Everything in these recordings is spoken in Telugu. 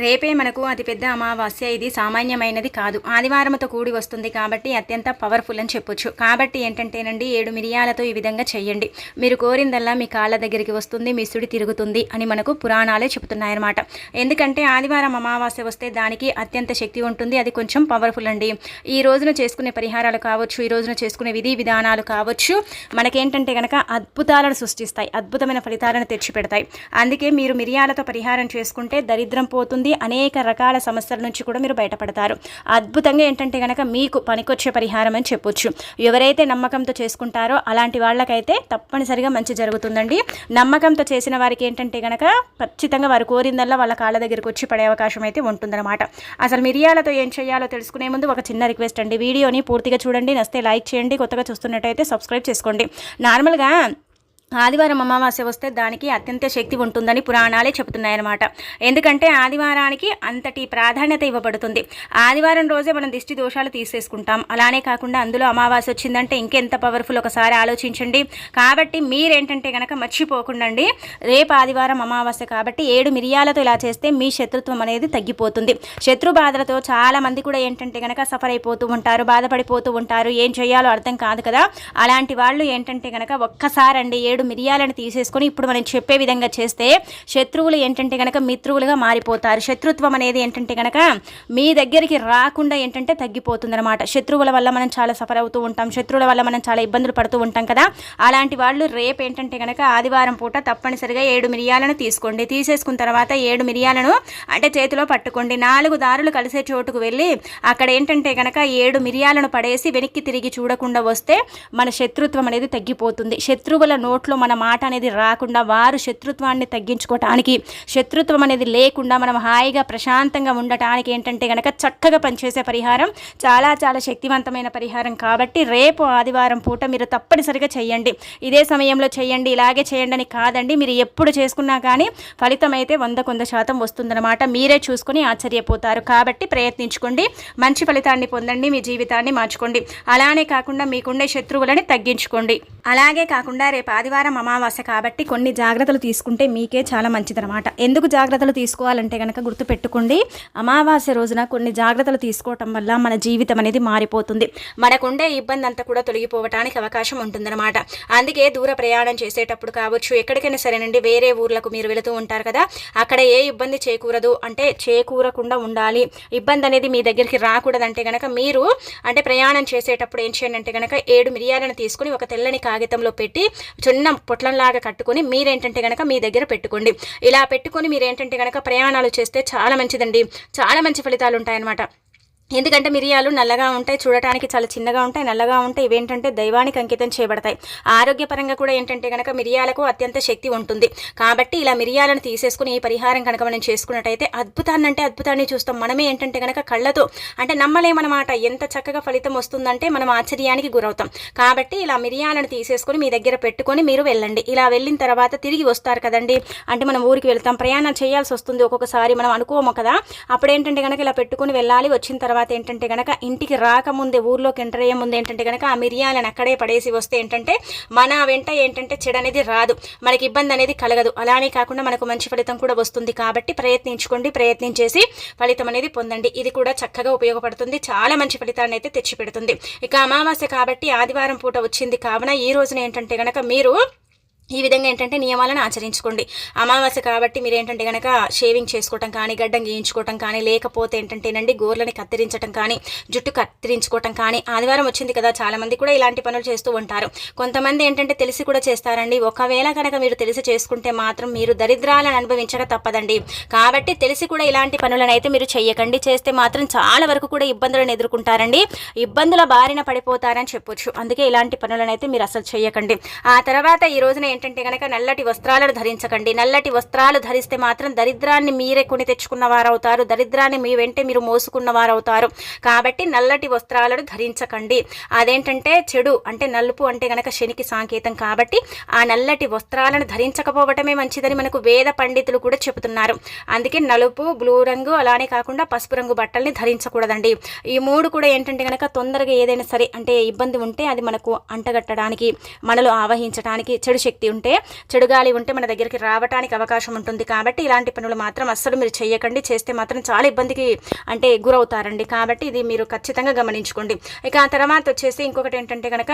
రేపే మనకు అతిపెద్ద అమావాస్య. ఇది సామాన్యమైనది కాదు. ఆదివారంతో కూడి వస్తుంది కాబట్టి అత్యంత పవర్ఫుల్ అని చెప్పొచ్చు. కాబట్టి ఏంటంటేనండి ఏడు మిరియాలతో ఈ విధంగా చెయ్యండి. మీరు కోరిందల్లా మీ కాళ్ళ దగ్గరికి వస్తుంది మీ సుడి తిరుగుతుంది అని మనకు పురాణాలే చెబుతున్నాయన్నమాట. ఎందుకంటే ఆదివారం అమావాస్య వస్తే దానికి అత్యంత శక్తి ఉంటుంది అది కొంచెం పవర్ఫుల్ అండి. ఈ రోజున చేసుకునే పరిహారాలు కావచ్చు ఈ రోజున చేసుకునే విధి విధానాలు కావచ్చు మనకేంటంటే కనుక అద్భుతాలను సృష్టిస్తాయి అద్భుతమైన ఫలితాలను తెచ్చిపెడతాయి. అందుకే మీరు మిరియాలతో పరిహారం చేసుకుంటే దరిద్రం పోతుంది అనేక రకాల సమస్యల నుంచి కూడా మీరు బయటపడతారు. అద్భుతంగా ఏంటంటే కనుక మీకు పనికొచ్చే పరిహారం అని చెప్పొచ్చు. ఎవరైతే నమ్మకంతో చేసుకుంటారో అలాంటి వాళ్ళకైతే తప్పనిసరిగా మంచి జరుగుతుందండి. నమ్మకంతో చేసిన వారికి ఏంటంటే కనుక ఖచ్చితంగా వారు కోరిందల్లా వాళ్ళ కాళ్ళ దగ్గరికి వచ్చి పడే అవకాశం అయితే ఉంటుందన్నమాట. అసలు మిరియాలతో ఏం చేయాలో తెలుసుకునే ముందు ఒక చిన్న రిక్వెస్ట్ అండి. వీడియోని పూర్తిగా చూడండి. నస్తే లైక్ చేయండి. కొత్తగా చూస్తున్నట్టయితే సబ్స్క్రైబ్ చేసుకోండి. నార్మల్గా ఆదివారం అమావాస్య వస్తే దానికి అత్యంత శక్తి ఉంటుందని పురాణాలే చెబుతున్నాయన్నమాట. ఎందుకంటే ఆదివారానికి అంతటి ప్రాధాన్యత ఇవ్వబడుతుంది. ఆదివారం రోజే మనం దిష్టి దోషాలు తీసేసుకుంటాం. అలానే కాకుండా అందులో అమావాస్య వచ్చిందంటే ఇంకెంత పవర్ఫుల్ ఒకసారి ఆలోచించండి. కాబట్టి మీరేంటంటే కనుక మర్చిపోకుండండి. రేపు ఆదివారం అమావాస్య కాబట్టి ఏడు మిరియాలతో ఇలా చేస్తే మీ శత్రుత్వం అనేది తగ్గిపోతుంది. శత్రు బాధలతో చాలా మంది కూడా ఏంటంటే కనుక సఫర్ అయిపోతూ ఉంటారు బాధపడిపోతూ ఉంటారు. ఏం చేయాలో అర్థం కాదు కదా. అలాంటి వాళ్ళు ఏంటంటే కనుక ఒక్కసారండి ఏడు మిరియాలను తీసేసుకొని ఇప్పుడు మనం చెప్పే విధంగా చేస్తే శత్రువులు ఏంటంటే కనుక మిత్రువులుగా మారిపోతారు. శత్రుత్వం అనేది ఏంటంటే కనుక మీ దగ్గరికి రాకుండా ఏంటంటే తగ్గిపోతుందన్నమాట. శత్రువుల వల్ల మనం చాలా సఫర్ అవుతూ ఉంటాం. శత్రువుల వల్ల మనం చాలా ఇబ్బందులు పడుతూ ఉంటాం కదా. అలాంటి వాళ్ళు రేపు ఏంటంటే కనుక ఆదివారం పూట తప్పనిసరిగా ఏడు మిరియాలను తీసుకోండి. తీసేసుకున్న తర్వాత ఏడు మిరియాలను అంటే చేతిలో పట్టుకోండి. నాలుగు దారులు కలిసే చోటుకు వెళ్ళి అక్కడ ఏంటంటే కనుక ఏడు మిరియాలను పడేసి వెనక్కి తిరిగి చూడకుండా వస్తే మన శత్రుత్వం అనేది తగ్గిపోతుంది. శత్రువుల నోట్లో మన మాట అనేది రాకుండా వారు శత్రుత్వాన్ని తగ్గించుకోవటానికి శత్రుత్వం అనేది లేకుండా మనం హాయిగా ప్రశాంతంగా ఉండటానికి ఏంటంటే కనుక చక్కగా పనిచేసే పరిహారం చాలా చాలా శక్తివంతమైన పరిహారం కాబట్టి రేపు ఆదివారం పూట మీరు తప్పనిసరిగా చేయండి. ఇదే సమయంలో చేయండి ఇలాగే చేయండి అని కాదండి. మీరు ఎప్పుడు చేసుకున్నా కానీ ఫలితం అయితే వంద కొంద శాతం వస్తుందన్నమాట. మీరే చూసుకొని ఆశ్చర్యపోతారు. కాబట్టి ప్రయత్నించుకోండి. మంచి ఫలితాన్ని పొందండి. మీ జీవితాన్ని మార్చుకోండి. అలానే కాకుండా మీకుండే శత్రువులని తగ్గించుకోండి. అలాగే కాకుండా రేపు ఆదివారం అమావాస్య కాబట్టి కొన్ని జాగ్రత్తలు తీసుకుంటే మీకే చాలా మంచిదనమాట ఎందుకు జాగ్రత్తలు తీసుకోవాలంటే కనుక గుర్తుపెట్టుకోండి. అమావాస్య రోజున కొన్ని జాగ్రత్తలు తీసుకోవటం వల్ల మన జీవితం అనేది మారిపోతుంది. మనకుండే ఇబ్బంది అంతా కూడా తొలగిపోవటానికి అవకాశం ఉంటుందన్నమాట. అందుకే దూర ప్రయాణం చేసేటప్పుడు కావచ్చు ఎక్కడికైనా సరేనండి వేరే ఊర్లకు మీరు వెళుతూ ఉంటారు కదా అక్కడ ఏ ఇబ్బంది చేకూరదు అంటే చేకూరకుండా ఉండాలి. ఇబ్బంది అనేది మీ దగ్గరికి రాకూడదంటే కనుక మీరు అంటే ప్రయాణం చేసేటప్పుడు ఏం చేయండి అంటే కనుక ఏడు మిరియాలను తీసుకుని ఒక తెల్లని కాగితంలో పెట్టి చిన్న పొట్లంలాగా కట్టుకొని మీరేంటంటే కనుక మీ దగ్గర పెట్టుకోండి. ఇలా పెట్టుకొని మీరేంటంటే కనుక ప్రయాణాలు చేస్తే చాలా మంచిదండి. చాలా మంచి ఫలితాలు ఉంటాయన్నమాట ఎందుకంటే మిరియాలు నల్లగా ఉంటాయి చూడటానికి చాలా చిన్నగా ఉంటాయి నల్లగా ఉంటాయి. ఇవేంటంటే దైవానికి అంకితం చేయబడతాయి. ఆరోగ్యపరంగా కూడా ఏంటంటే కనుక మిరియాలకు అత్యంత శక్తి ఉంటుంది. కాబట్టి ఇలా మిరియాలను తీసేసుకుని ఈ పరిహారం కనుక మనం చేసుకున్నట్టయితే అద్భుతాన్ని అంటే అద్భుతాన్ని చూస్తాం. మనమే ఏంటంటే కనుక కళ్ళతో అంటే నమ్మలేమన్నమాట. ఎంత చక్కగా ఫలితం వస్తుందంటే మనం ఆశ్చర్యానికి గురవుతాం. కాబట్టి ఇలా మిరియాలను తీసేసుకొని మీ దగ్గర పెట్టుకొని మీరు వెళ్ళండి. ఇలా వెళ్ళిన తర్వాత తిరిగి వస్తారు కదండి. అంటే మనం ఊరికి వెళ్తాం ప్రయాణం చేయాల్సి వస్తుంది. ఒక్కొక్కసారి మనం అనుకోము కదా. అప్పుడు ఏంటంటే కనుక ఇలా పెట్టుకొని వెళ్ళాలి వచ్చిన తర్వాత ఏంటంటే కనుక ఇంటికి రాకముందే ఊర్లోకి ఎంటర్ అయ్యే ముందు ఏంటంటే కనుక ఆ మిరియాలను అక్కడే పడేసి వస్తే ఏంటంటే మన వెంట ఏంటంటే చెడు అనేది రాదు. మనకి ఇబ్బంది అనేది కలగదు. అలానే కాకుండా మనకు మంచి ఫలితం కూడా వస్తుంది. కాబట్టి ప్రయత్నించుకోండి ప్రయత్నించేసి ఫలితం అనేది పొందండి. ఇది కూడా చక్కగా ఉపయోగపడుతుంది. చాలా మంచి ఫలితాన్ని అయితే తెచ్చిపెడుతుంది. ఇక అమావాస్య కాబట్టి ఆదివారం పూట వచ్చింది. కావున ఈ రోజున ఏంటంటే కనుక మీరు ఈ విధంగా ఏంటంటే నియమాలను ఆచరించుకోండి. అమావాస్య కాబట్టి మీరు ఏంటంటే కనుక షేవింగ్ చేసుకోవటం కానీ గడ్డం గీయించుకోవటం కానీ లేకపోతే ఏంటంటేనండి గోర్లని కత్తిరించడం కానీ జుట్టు కత్తిరించుకోవటం కానీ ఆదివారం వచ్చింది కదా చాలామంది కూడా ఇలాంటి పనులు చేస్తూ ఉంటారు. కొంతమంది ఏంటంటే తెలిసి కూడా చేస్తారండి ఒకవేళ కనుక మీరు తెలిసి చేసుకుంటే మాత్రం మీరు దరిద్రాలను అనుభవించక తప్పదండి. కాబట్టి తెలిసి కూడా ఇలాంటి పనులను అయితే మీరు చెయ్యకండి. చేస్తే మాత్రం చాలా వరకు కూడా ఇబ్బందులను ఎదుర్కొంటారండి. ఇబ్బందుల బారిన పడిపోతారని చెప్పొచ్చు. అందుకే ఇలాంటి పనులను అయితే మీరు అసలు చెయ్యకండి. ఆ తర్వాత ఈ రోజున ఏంటంటే కనుక నల్లటి వస్త్రాలను ధరించకండి. నల్లటి వస్త్రాలు ధరిస్తే మాత్రం దరిద్రాన్ని మీరే కొని తెచ్చుకున్న వారవుతారు. దరిద్రాన్ని మీ వెంటే మీరు మోసుకున్న వారవుతారు. కాబట్టి నల్లటి వస్త్రాలను ధరించకండి. అదేంటంటే చెడు అంటే నలుపు అంటే కనుక శనికి సంకేతం కాబట్టి ఆ నల్లటి వస్త్రాలను ధరించకపోవటమే మంచిదని మనకు వేద పండితులు కూడా చెబుతున్నారు. అందుకే నలుపు బ్లూ రంగు అలానే కాకుండా పసుపు రంగు బట్టల్ని ధరించకూడదండి. ఈ మూడు కూడా ఏంటంటే కనుక తొందరగా ఏదైనా సరే అంటే ఇబ్బంది ఉంటే అది మనకు అంటగట్టడానికి మనలో ఆవహించడానికి చెడు శక్తి శక్తి ఉంటే చెడు గాలి ఉంటే మన దగ్గరికి రావడానికి అవకాశం ఉంటుంది. కాబట్టి ఇలాంటి పనులు మాత్రం అస్సలు మీరు చేయకండి. చేస్తే మాత్రం చాలా ఇబ్బందికి అంటే గురవుతారండి. కాబట్టి ఇది మీరు ఖచ్చితంగా గమనించుకోండి. ఇక ఆ తర్వాత వచ్చేసి ఇంకొకటి ఏంటంటే కనుక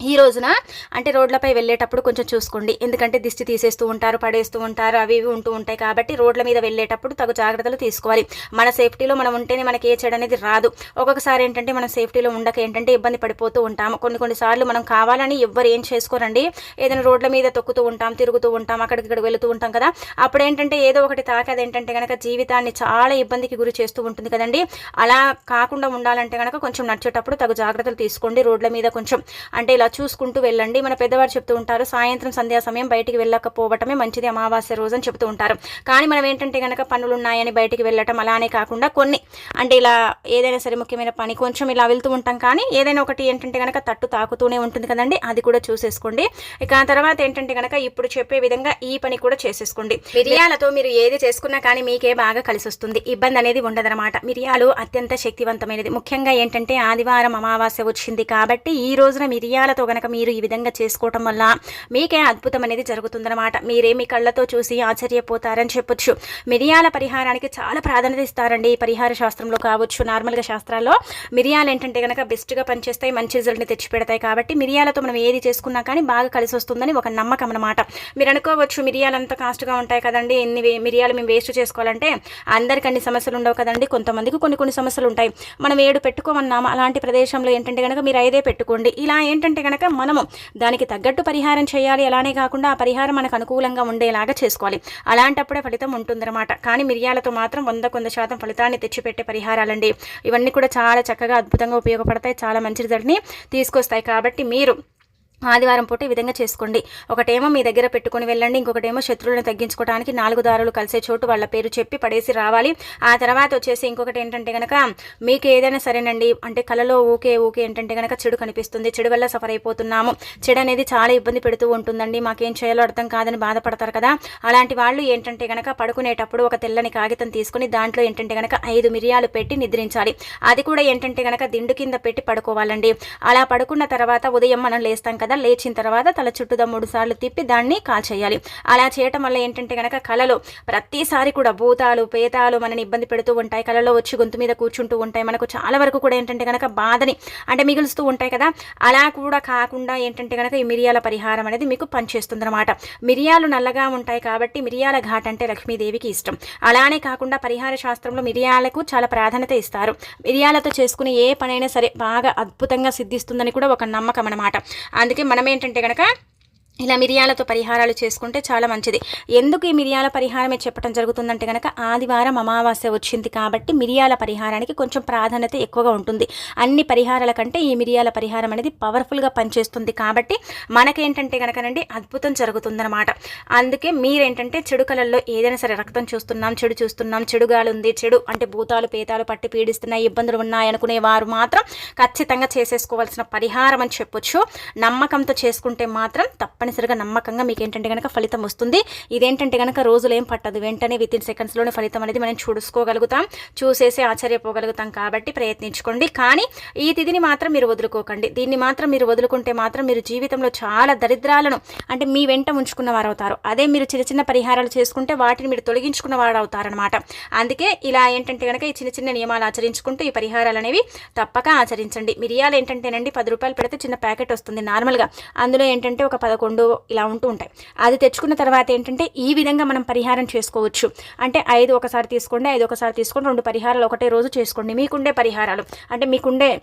ఈ రోజున అంటే రోడ్లపై వెళ్ళేటప్పుడు కొంచెం చూసుకోండి. ఎందుకంటే దిష్టి తీసేస్తూ ఉంటారు పడేస్తూ ఉంటారు అవి ఇవి ఉంటూ ఉంటాయి కాబట్టి రోడ్ల మీద వెళ్ళేటప్పుడు తగు జాగ్రత్తలు తీసుకోవాలి. మన సేఫ్టీలో మనం ఉంటేనే మనకి ఏ చెడు అనేది రాదు. ఒక్కొక్కసారి ఏంటంటే మనం సేఫ్టీలో ఉండక ఏంటంటే ఇబ్బంది పడిపోతూ ఉంటాము. కొన్ని కొన్నిసార్లు మనం కావాలని ఎవ్వరు ఏం చేసుకోరండి. ఏదైనా రోడ్ల మీద తొక్కుతూ ఉంటాం తిరుగుతూ ఉంటాం అక్కడికి ఇక్కడ వెళుతూ ఉంటాం కదా. అప్పుడు ఏంటంటే ఏదో ఒకటి తాకేది ఏంటంటే కనుక జీవితాన్ని చాలా ఇబ్బందికి గురి చేస్తూ ఉంటుంది కదండి. అలా కాకుండా ఉండాలంటే కనుక కొంచెం నడిచేటప్పుడు తగు జాగ్రత్తలు తీసుకోండి. రోడ్ల మీద కొంచెం అంటే ఇలా చూసుకుంటూ వెళ్ళండి. మన పెద్దవారు చెప్తూ ఉంటారు సాయంత్రం సంధ్యా సమయం బయటికి వెళ్ళకపోవటమే మంచిది అమావాస్య రోజు అని చెప్తూ ఉంటారు. కానీ మనం ఏంటంటే కనుక పనులు ఉన్నాయని బయటికి వెళ్ళటం అలానే కాకుండా కొన్ని అంటే ఇలా ఏదైనా సరే ముఖ్యమైన పని కొంచెం ఇలా వెళ్తూ ఉంటాం. కానీ ఏదైనా ఒకటి ఏంటంటే కనుక తట్టు తాకుతూనే ఉంటుంది కదండి అది కూడా చూసేసుకోండి. ఇక ఆ తర్వాత ఏంటంటే కనుక ఇప్పుడు చెప్పే విధంగా ఈ పని కూడా చేసేసుకోండి. మిరియాలతో మీరు ఏది చేసుకున్నా కానీ మీకే బాగా కలిసి వస్తుంది ఇబ్బంది అనేది ఉండదన్నమాట. మిరియాలు అత్యంత శక్తివంతమైనది. ముఖ్యంగా ఏంటంటే ఆదివారం అమావాస్య వచ్చింది కాబట్టి ఈ రోజున మిరియాల కళ్ళతో కనుక మీరు ఈ విధంగా చేసుకోవటం వల్ల మీకే అద్భుతం అనేది జరుగుతుందన్నమాట. మీరేమి కళ్ళతో చూసి ఆశ్చర్యపోతారని చెప్పొచ్చు. మిరియాల పరిహారానికి చాలా ప్రాధాన్యత ఇస్తారండి ఈ పరిహార శాస్త్రంలో కావచ్చు. నార్మల్గా శాస్త్రాల్లో మిరియాలు ఏంటంటే కనుక బెస్ట్గా పనిచేస్తాయి మంచి రిజల్ట్ని తెచ్చిపెడతాయి కాబట్టి మిరియాలతో మనం ఏది చేసుకున్నా కానీ బాగా కలిసి వస్తుందని ఒక నమ్మకం అనమాట మీరు అనుకోవచ్చు మిరియాలు అంత కాస్ట్గా ఉంటాయి కదండి. ఎన్ని వే- మిరియాలు మేము వేస్ట్ చేసుకోవాలంటే అందరికీ అన్ని సమస్యలు ఉండవు కదండి. కొంతమందికి కొన్ని కొన్ని సమస్యలు ఉంటాయి. మనం ఏడు పెట్టుకోమన్నాము? అలాంటి ప్రదేశంలో ఏంటంటే కనుక మీరు ఐదే పెట్టుకోండి. ఇలా ఏంటంటే కనుక మనము దానికి తగ్గట్టు పరిహారం చేయాలి. అలానే కాకుండా ఆ పరిహారం మనకు అనుకూలంగా ఉండేలాగా చేసుకోవాలి. అలాంటప్పుడే ఫలితం ఉంటుందన్నమాట. కానీ మిరియాలతో మాత్రం వంద కొంద శాతం ఫలితాన్ని తెచ్చిపెట్టే పరిహారాలండి. ఇవన్నీ కూడా చాలా చక్కగా అద్భుతంగా ఉపయోగపడతాయి. చాలా మంచి రిజల్ట్ని తీసుకొస్తాయి. కాబట్టి మీరు ఆదివారం పూట ఈ విధంగా చేసుకోండి. ఒకటేమో మీ దగ్గర పెట్టుకుని వెళ్ళండి ఇంకొకటేమో శత్రువులను తగ్గించుకోవడానికి నాలుగు దారులు కలిసే చోటు వాళ్ళ పేరు చెప్పి పడేసి రావాలి. ఆ తర్వాత వచ్చేసి ఇంకొకటి ఏంటంటే కనుక మీకు ఏదైనా సరేనండి అంటే కలలో ఊకే ఊకే ఏంటంటే కనుక చెడు కనిపిస్తుంది చెడు వల్ల సఫర్ అయిపోతున్నాము. చెడు అనేది చాలా ఇబ్బంది పెడుతూ ఉంటుందండి మాకేం చేయాలో అర్థం కాదని బాధపడతారు కదా. అలాంటి వాళ్ళు ఏంటంటే కనుక పడుకునేటప్పుడు ఒక తెల్లని కాగితం తీసుకుని దాంట్లో ఏంటంటే కనుక ఐదు మిరియాలు పెట్టి నిద్రించాలి. అది కూడా ఏంటంటే కనుక దిండు కింద పెట్టి పడుకోవాలండి. అలా పడుకున్న తర్వాత ఉదయం మనం లేస్తాం కదా లేచిన తర్వాత తల చుట్టూదా మూడు సార్లు తిప్పి దాన్ని కాల్చేయాలి అలా చేయటం వల్ల ఏంటంటే కనుక కళలో ప్రతిసారి కూడా భూతాలు పేతాలు మనని ఇబ్బంది పెడుతూ ఉంటాయి. కళలో వచ్చి గొంతు మీద కూర్చుంటూ ఉంటాయి. మనకు చాలా వరకు కూడా ఏంటంటే కనుక బాధని అంటే మిగులుస్తూ ఉంటాయి కదా. అలా కూడా కాకుండా ఏంటంటే కనుక ఈ మిరియాల పరిహారం అనేది మీకు పనిచేస్తుంది అనమాట మిరియాలు నల్లగా ఉంటాయి కాబట్టి మిరియాల ఘాట్ అంటే లక్ష్మీదేవికి ఇష్టం. అలానే కాకుండా పరిహార శాస్త్రంలో మిరియాలకు చాలా ప్రాధాన్యత ఇస్తారు. మిరియాలతో చేసుకునే ఏ పనైనా సరే బాగా అద్భుతంగా సిద్ధిస్తుందని కూడా ఒక నమ్మకం అనమాట అందుకే అయితే మనం ఏంటంటే కనుక ఇలా మిరియాలతో పరిహారాలు చేసుకుంటే చాలా మంచిది. ఎందుకు ఈ మిరియాల పరిహారమే చెప్పడం జరుగుతుందంటే కనుక ఆదివారం అమావాస్య వచ్చింది కాబట్టి మిరియాల పరిహారానికి కొంచెం ప్రాధాన్యత ఎక్కువగా ఉంటుంది. అన్ని పరిహారాల కంటే ఈ మిరియాల పరిహారం అనేది పవర్ఫుల్గా పనిచేస్తుంది కాబట్టి మనకేంటంటే కనుకనండి అద్భుతం జరుగుతుందనమాట అందుకే మీరేంటంటే చెడు కళల్లో ఏదైనా సరే రక్తం చూస్తున్నాం చెడు చూస్తున్నాం చెడుగాలు ఉంది చెడు అంటే భూతాలు పేతాలు పట్టి పీడిస్తున్నాయి ఇబ్బందులు ఉన్నాయి అనుకునే వారు మాత్రం ఖచ్చితంగా చేసేసుకోవాల్సిన పరిహారం అని చెప్పొచ్చు. నమ్మకంతో చేసుకుంటే మాత్రం తప్పనిసరిగా నమ్మకంగా మీకు ఏంటంటే కనుక ఫలితం వస్తుంది. ఇదేంటంటే కనుక రోజులు ఏం పట్టదు. వెంటనే విత్ ఇన్ సెకండ్స్లోనే ఫలితం అనేది మనం చూసుకోగలుగుతాం. చూసేసి ఆశ్చర్యపోగలుగుతాం కాబట్టి ప్రయత్నించుకోండి. కానీ ఈ తిథిని మాత్రం మీరు వదులుకోకండి. దీన్ని మాత్రం మీరు వదులుకుంటే మాత్రం మీరు జీవితంలో చాలా దరిద్రాలను అంటే మీ వెంట ఉంచుకున్న వారు అవుతారు అదే మీరు చిన్న చిన్న పరిహారాలు చేసుకుంటే వాటిని మీరు తొలగించుకున్న వారు అవుతారనమాట అందుకే ఇలా ఏంటంటే కనుక ఈ చిన్న చిన్న నియమాలు ఆచరించుకుంటూ ఈ పరిహారాలు అనేవి తప్పక ఆచరించండి. మిరియాలు ఏంటంటేనండి పది రూపాయలు పెడితే చిన్న ప్యాకెట్ వస్తుంది నార్మల్గా. అందులో ఏంటంటే ఒక పదకొండు ఇలా ఉంటూ ఉంటాయి. అది తెచ్చుకున్న తర్వాత ఏంటంటే ఈ విధంగా మనం పరిహారం చేసుకోవచ్చు. అంటే ఐదు ఒకసారి తీసుకోండి ఐదు ఒకసారి తీసుకోండి రెండు పరిహారాలు ఒకటే రోజు చేసుకోండి. మీకుండే పరిహారాలు. అంటే మీకుండే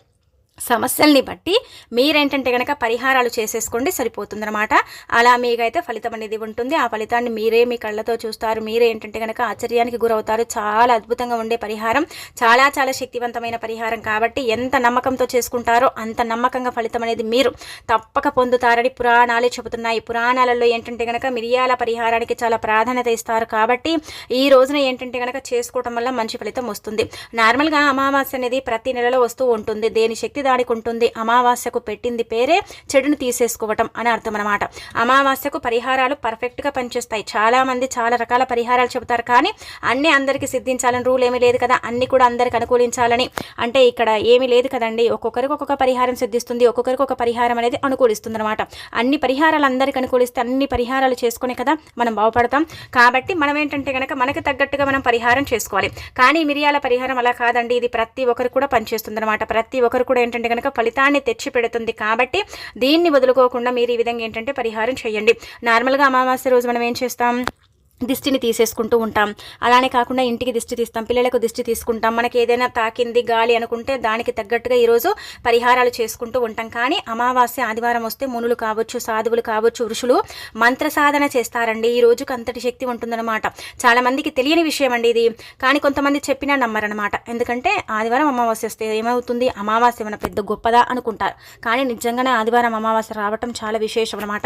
సమస్యల్ని బట్టి మీరేంటంటే కనుక పరిహారాలు చేసేసుకోండి సరిపోతుందనమాట అలా మీకైతే ఫలితం అనేది ఉంటుంది. ఆ ఫలితాన్ని మీరే మీ కళ్ళతో చూస్తారు. మీరే ఏంటంటే కనుక ఆశ్చర్యానికి గురవుతారు. చాలా అద్భుతంగా ఉండే పరిహారం. చాలా చాలా శక్తివంతమైన పరిహారం కాబట్టి ఎంత నమ్మకంతో చేసుకుంటారో అంత నమ్మకంగా ఫలితం అనేది మీరు తప్పక పొందుతారని పురాణాలే చెబుతున్నాయి. పురాణాలలో ఏంటంటే కనుక మిరియాల పరిహారానికి చాలా ప్రాధాన్యత ఇస్తారు కాబట్టి ఈ రోజున ఏంటంటే కనుక చేసుకోవటం వల్ల మంచి ఫలితం వస్తుంది. నార్మల్గా అమావాస్య అనేది ప్రతి నెలలో వస్తూ ఉంటుంది. దేని శక్తి ప్రతిదానికి ఉంటుంది అమావాస్యకు పెట్టింది పేరే చెడుని తీసేసుకోవటం అని అర్థం అనమాట అమావాస్యకు పరిహారాలు పర్ఫెక్ట్గా పనిచేస్తాయి. చాలామంది చాలా రకాల పరిహారాలు చెబుతారు కానీ అన్నీ అందరికీ సిద్ధించాలని రూల్ ఏమీ లేదు కదా. అన్నీ కూడా అందరికి అనుకూలించాలని అంటే ఇక్కడ ఏమీ లేదు కదండి. ఒక్కొక్కరికి ఒక్కొక్క పరిహారం సిద్ధిస్తుంది. ఒక్కొక్కరికి ఒక పరిహారం అనేది అనుకూలిస్తుంది అనమాట అన్ని పరిహారాలు అందరికి అనుకూలిస్తే అన్ని పరిహారాలు చేసుకునే కదా మనం బాగుపడతాం. కాబట్టి మనం ఏంటంటే కనుక మనకి తగ్గట్టుగా మనం పరిహారం చేసుకోవాలి. కానీ మిరియాల పరిహారం అలా కాదండి. ఇది ప్రతి ఒక్కరు కూడా పనిచేస్తుంది అనమాట ప్రతి ఒక్కరు కూడా ఏంటంటే కనుక ఫలితాన్ని తెచ్చి పెడుతుంది కాబట్టి దీన్ని వదులుకోకుండా మీరు ఈ విధంగా ఏంటంటే పరిహారం చేయండి. నార్మల్గా అమావాస్య రోజు మనం ఏం చేస్తాం? దిష్టిని తీసేసుకుంటూ ఉంటాం. అలానే కాకుండా ఇంటికి దిష్టి తీస్తాం. పిల్లలకు దిష్టి తీసుకుంటాం. మనకి ఏదైనా తాకింది గాలి అనుకుంటే దానికి తగ్గట్టుగా ఈరోజు పరిహారాలు చేసుకుంటూ ఉంటాం. కానీ అమావాస్య ఆదివారం వస్తే మునులు కావచ్చు సాధువులు కావచ్చు ఋషులు మంత్ర సాధన చేస్తారండి. ఈ రోజుకు అంతటి శక్తి ఉంటుందన్నమాట. చాలా మందికి తెలియని విషయం అండి ఇది. కానీ కొంతమంది చెప్పినా నమ్మరనమాట ఎందుకంటే ఆదివారం అమావాస్య వస్తే ఏమవుతుంది? అమావాస్య మన పెద్ద గొప్పదా అనుకుంటారు. కానీ నిజంగానే ఆదివారం అమావాస్య రావటం చాలా విశేషం అనమాట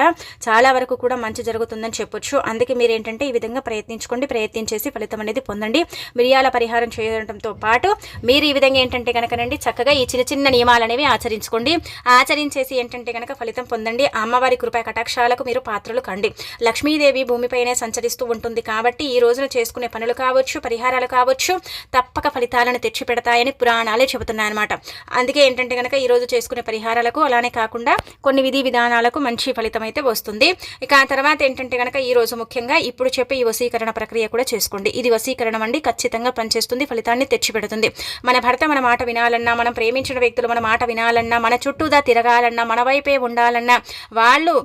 చాలా వరకు కూడా మంచి జరుగుతుందని చెప్పొచ్చు. అందుకే మీరు ఏంటంటే ఇవి విధంగా ప్రయత్నించుకోండి ప్రయత్నించేసి ఫలితం అనేది పొందండి. మిరియాల పరిహారం చేయడంతో పాటు మీరు ఈ విధంగా ఏంటంటే కనుకనండి చక్కగా ఈ చిన్న చిన్న నియమాలు అనేవి ఆచరించుకోండి. ఆచరించేసి ఏంటంటే కనుక ఫలితం పొందండి. అమ్మవారి కృపా కటాక్షాలకు మీరు పాత్రలు కండి. లక్ష్మీదేవి భూమిపైనే సంచరిస్తూ ఉంటుంది కాబట్టి ఈ రోజున చేసుకునే పనులు కావచ్చు పరిహారాలు కావచ్చు తప్పక ఫలితాలను తెచ్చి పెడతాయని పురాణాలే చెబుతున్నాయన్నమాట. అందుకే ఏంటంటే కనుక ఈరోజు చేసుకునే పరిహారాలకు అలానే కాకుండా కొన్ని విధి విధానాలకు మంచి ఫలితం అయితే వస్తుంది. ఇక ఆ తర్వాత ఏంటంటే కనుక ఈ రోజు ముఖ్యంగా ఇప్పుడు చెప్పే ఈ వసీకరణ ప్రక్రియ కూడా చేసుకోండి. ఇది వసీకరణ అండి. ఖచ్చితంగా పనిచేస్తుంది. ఫలితాన్ని తెచ్చిపెడుతుంది. మన భర్త మన మాట వినాలన్నా మనం ప్రేమించిన వ్యక్తులు మన మాట వినాలన్నా మన చుట్టూదా తిరగాలన్నా మన వైపే ఉండాలన్నా వాళ్ళు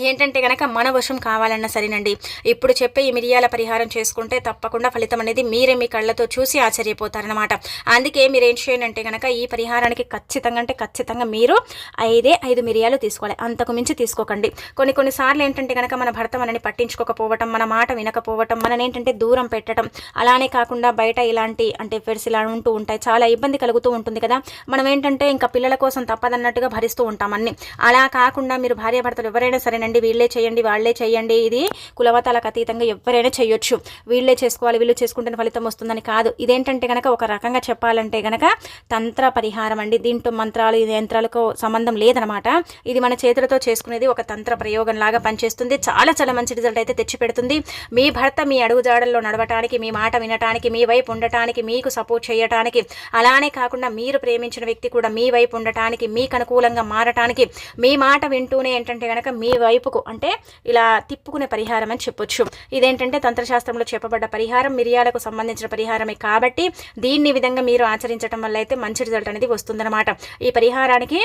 ఏంటంటే కనుక మన వశం కావాలన్నా సరేనండి. ఇప్పుడు చెప్పే ఈ మిరియాల పరిహారం చేసుకుంటే తప్పకుండా ఫలితం అనేది మీరే మీ కళ్ళతో చూసి ఆశ్చర్యపోతారనమాట అందుకే మీరు ఏం చేయండి అంటే కనుక ఈ పరిహారానికి ఖచ్చితంగా అంటే ఖచ్చితంగా మీరు ఐదే ఐదు మిరియాలు తీసుకోవాలి. అంతకు మించి తీసుకోకండి. కొన్ని కొన్నిసార్లు ఏంటంటే కనుక మన భర్త మనని పట్టించుకోకపోవటం మన మాట వినకపోవటం మనని ఏంటంటే దూరం పెట్టడం అలానే కాకుండా బయట ఇలాంటి అంటే ఫెడ్స్ ఇలా ఉంటూ ఉంటాయి. చాలా ఇబ్బంది కలుగుతూ ఉంటుంది కదా. మనం ఏంటంటే ఇంకా పిల్లల కోసం తప్పదన్నట్టుగా భరిస్తూ ఉంటాం అన్ని. అలా కాకుండా మీరు భార్యాభర్తలు ఎవరైనా సరేనండి చేయండి వీళ్ళే చేయండి వాళ్ళే చేయండి. ఇది కులవతాలకు అతీతంగా ఎవరైనా చేయొచ్చు. వీళ్ళే చేసుకోవాలి వీళ్ళు చేసుకుంటే ఫలితం వస్తుందని కాదు. ఇదేంటంటే కనుక ఒక రకంగా చెప్పాలంటే కనుక తంత్ర పరిహారం అండి. దీంట్లో మంత్రాలు యంత్రాలకు సంబంధం లేదనమాట. ఇది మన చేతులతో చేసుకునేది ఒక తంత్ర ప్రయోగం లాగా పనిచేస్తుంది. చాలా చాలా మంచి రిజల్ట్ అయితే తెచ్చిపెడుతుంది. మీ భర్త మీ అడుగుజాడల్లో నడవటానికి మీ మాట వినటానికి మీ వైపు ఉండటానికి మీకు సపోర్ట్ చేయటానికి అలానే కాకుండా మీరు ప్రేమించిన వ్యక్తి కూడా మీ వైపు ఉండటానికి మీకు అనుకూలంగా మారటానికి మీ మాట వింటూనే ఏంటంటే కనుక మీ వైపుకు అంటే ఇలా తిప్పుకునే పరిహారం అని చెప్పొచ్చు. ఇదేంటంటే తంత్రశాస్త్రంలో చెప్పబడ్డ పరిహారం మిరియాలకు సంబంధించిన పరిహారమే కాబట్టి దీన్ని విధంగా మీరు ఆచరించడం వల్ల అయితే మంచి రిజల్ట్ అనేది వస్తుందన్నమాట. ఈ పరిహారానికి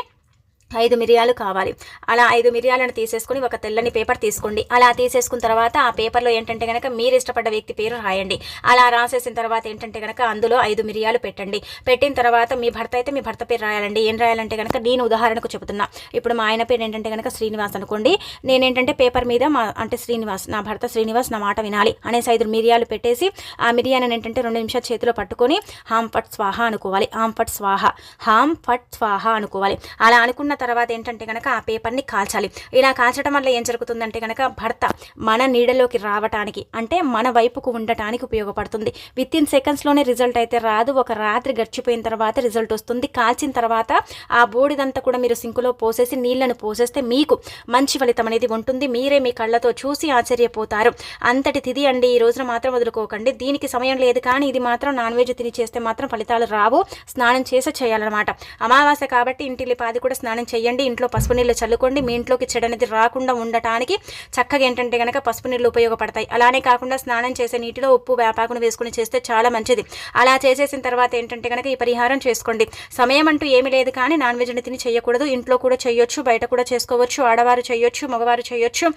ఐదు మిరియాలు కావాలి. అలా ఐదు మిరియాలను తీసేసుకుని ఒక తెల్లని పేపర్ తీసుకోండి. అలా తీసేసుకున్న తర్వాత ఆ పేపర్లో ఏంటంటే కనుక మీరు ఇష్టపడ్డ వ్యక్తి పేరు రాయండి. అలా రాసేసిన తర్వాత ఏంటంటే కనుక అందులో ఐదు మిరియాలు పెట్టండి. పెట్టిన తర్వాత మీ భర్త అయితే మీ భర్త పేరు రాయాలండి. ఏం రాయాలంటే కనుక నేను ఉదాహరణకు చెబుతున్నా. ఇప్పుడు మా ఆయన పేరు ఏంటంటే కనుక శ్రీనివాస్ అనుకోండి. నేనేంటంటే పేపర్ మీద మా అంటే శ్రీనివాస్ నా భర్త శ్రీనివాస్ నా మాట వినాలి అనేసి ఐదు మిరియాలు పెట్టేసి ఆ మిరియాలను ఏంటంటే రెండు నిమిషాలు చేతిలో పట్టుకొని హామ్ ఫట్ స్వాహ అనుకోవాలి. హామ్ ఫట్ స్వాహ. హామ్ ఫట్ స్వాహ అనుకోవాలి. అలా అనుకున్న తర్వాత ఏంటంటే కనుక ఆ పేపర్ని కాల్చాలి. ఇలా కాల్చడం వల్ల ఏం జరుగుతుందంటే కనుక భర్త మన నీడలోకి రావటానికి అంటే మన వైపుకు ఉండటానికి ఉపయోగపడుతుంది. విత్ ఇన్ సెకండ్స్లోనే రిజల్ట్ అయితే రాదు. ఒక రాత్రి గడిచిపోయిన తర్వాత రిజల్ట్ వస్తుంది. కాల్చిన తర్వాత ఆ బూడిదంతా కూడా మీరు సింకులో పోసేసి నీళ్ళను పోసేస్తే మీకు మంచి ఫలితం అనేది ఉంటుంది. మీరే మీ కళ్ళతో చూసి ఆశ్చర్యపోతారు. అంతటి తిది అండి. ఈ రోజున మాత్రం వదులుకోకండి. దీనికి సమయం లేదు కానీ ఇది మాత్రం నాన్ వెజ్ తిని చేస్తే మాత్రం ఫలితాలు రావు. స్నానం చేసి చేయాలన్నమాట. అమావాస్య కాబట్టి ఇంటిల్లి పాది కూడా స్నానం చేయండి. ఇంట్లో పసుపు నీళ్ళు చల్లుకోండి. మీ ఇంట్లోకి చెడు అనేది రాకుండా ఉండటానికి చక్కగా ఏంటంటే కనుక పసుపు నీళ్ళు ఉపయోగపడతాయి. అలానే కాకుండా స్నానం చేసే నీటిలో ఉప్పు వేపాకును వేసుకుని చేస్తే చాలా మంచిది. అలా చేసేసిన తర్వాత ఏంటంటే కనుక ఈ పరిహారం చేసుకోండి. సమయం అంటూ ఏమి లేదు కానీ నాన్ వెజ్ తిని చేయకూడదు. ఇంట్లో కూడా చేయొచ్చు బయట కూడా చేసుకోవచ్చు ఆడవారు చేయొచ్చు మగవారు చేయొచ్చు.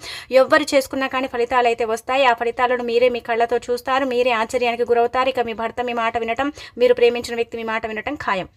ఎవ్వరు చేసుకున్నా కానీ ఫలితాలు అయితే వస్తాయి. ఆ ఫలితాలను మీరే మీ కళ్ళతో చూస్తారు. మీరే ఆశ్చర్యానికి గురవుతారు. ఇక మీ భర్త మీ మాట వినటం మీరు ప్రేమించిన వ్యక్తి మీ మాట వినటం ఖాయం.